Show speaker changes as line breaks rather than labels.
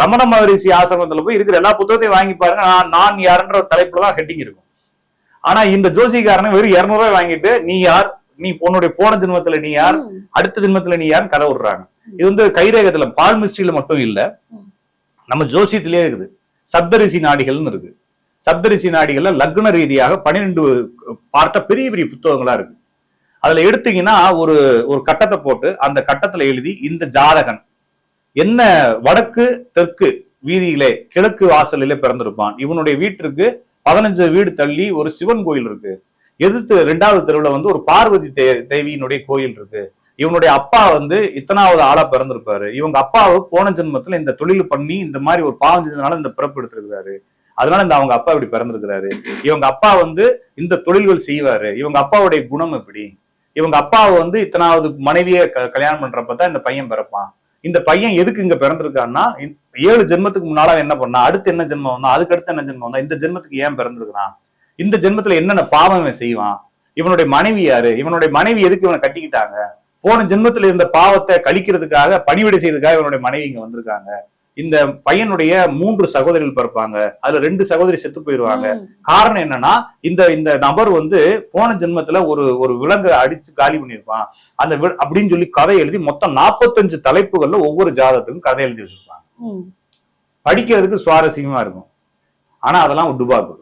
ரமண மகரிஷி ஆசிரமத்துல போய் இருக்கிற எல்லா புத்தகத்தையும் வாங்கி பாருங்க. நான் நான் யாருன்ற தலைப்புல தான் ஹெட்டிங் இருக்கும். ஆனா இந்த ஜோசிக்காரன் வெறும் இருநூறு ரூபாய் வாங்கிட்டு நீ யார்? நீ உன்னுடைய போன ஜென்மத்துல நீ யார். அடுத்த ஜென்மத்துல நீ யாருன்னு கதை விடுறாங்க. இது வந்து கைரேகத்துல பால் மிஸ்ட்ரியில மட்டும் இல்ல. நம்ம ஜோசியத்திலேயே இருக்குது. சப்தரிசி நாடிகள்னு இருக்கு. சப்தரிசி நாடிகள்ல லக்ன ரீதியாக பன்னிரெண்டு பார்ட்ட பெரிய பெரிய புத்தகங்களா இருக்கு. அதுல எடுத்தீங்கன்னா ஒரு ஒரு கட்டத்தை போட்டு அந்த கட்டத்துல எழுதி இந்த ஜாதகன் என்ன வடக்கு தெற்கு வீதியிலே கிழக்கு வாசலிலே பிறந்திருப்பான். இவனுடைய வீட்டிற்கு பதினஞ்சு வீடு தள்ளி ஒரு சிவன் கோயில் இருக்கு. எதிர்த்து ரெண்டாவது தெருவுல வந்து ஒரு பார்வதி தே- தேவியினுடைய கோயில் இருக்கு. இவனுடைய அப்பா வந்து இத்தனாவது ஆளா பிறந்திருப்பாரு. இவங்க அப்பாவு போன ஜென்மத்துல இந்த தொழில் பண்ணி இந்த மாதிரி ஒரு பாவம் செஞ்சதுனால இந்த பிறப்பு எடுத்திருக்கிறாரு. அதனால இந்த அவங்க அப்பா இப்படி பிறந்திருக்கிறாரு. இவங்க அப்பா வந்து இந்த தொழில்கள் செய்வாரு. இவங்க அப்பாவுடைய குணம் எப்படி? இவங்க அப்பாவை வந்து இத்தனாவது மனைவியை க- கல்யாணம் பண்றப்பதான் இந்த பையன் பிறப்பான். இந்த பையன் எதுக்கு இங்க பிறந்திருக்கான்னா ஏழு ஜென்மத்துக்கு முன்னால என்ன பண்ணா அடுத்து என்ன ஜென்மம் வந்தா அதுக்கு அடுத்து என்ன ஜென்மம் வந்தா இந்த ஜென்மத்துக்கு ஏன் பிறந்திருக்கிறான்? இந்த ஜென்மத்துல என்னென்ன பாவம் இவன் செய்வான்? இவனுடைய மனைவி யாரு? இவனுடைய மனைவி எதுக்கு இவனை கட்டிக்கிட்டாங்க? போன ஜென்மத்துல இருந்த பாவத்தை கழிக்கிறதுக்காக பணிவிடை செய்யறதுக்காக இவனுடைய மனைவி இங்க வந்திருக்காங்க. இந்த பையனுடைய மூன்று சகோதரிகள் பிறப்பாங்க. அதுல ரெண்டு சகோதரி செத்து போயிருவாங்க. காரணம் என்னன்னா இந்த இந்த நபர் வந்து போன ஜென்மத்துல ஒரு ஒரு விலங்கை அடிச்சு காலி பண்ணியிருப்பான். அந்த அப்படின்னு சொல்லி கதை எழுதி மொத்தம் நாற்பத்தஞ்சு தலைப்புகள்ல ஒவ்வொரு ஜாதகத்துக்கும் கதை எழுதி வச்சிருப்பாங்க. படிக்கிறதுக்கு சுவாரஸ்யமா இருக்கும். ஆனா அதெல்லாம் டுபாக்கு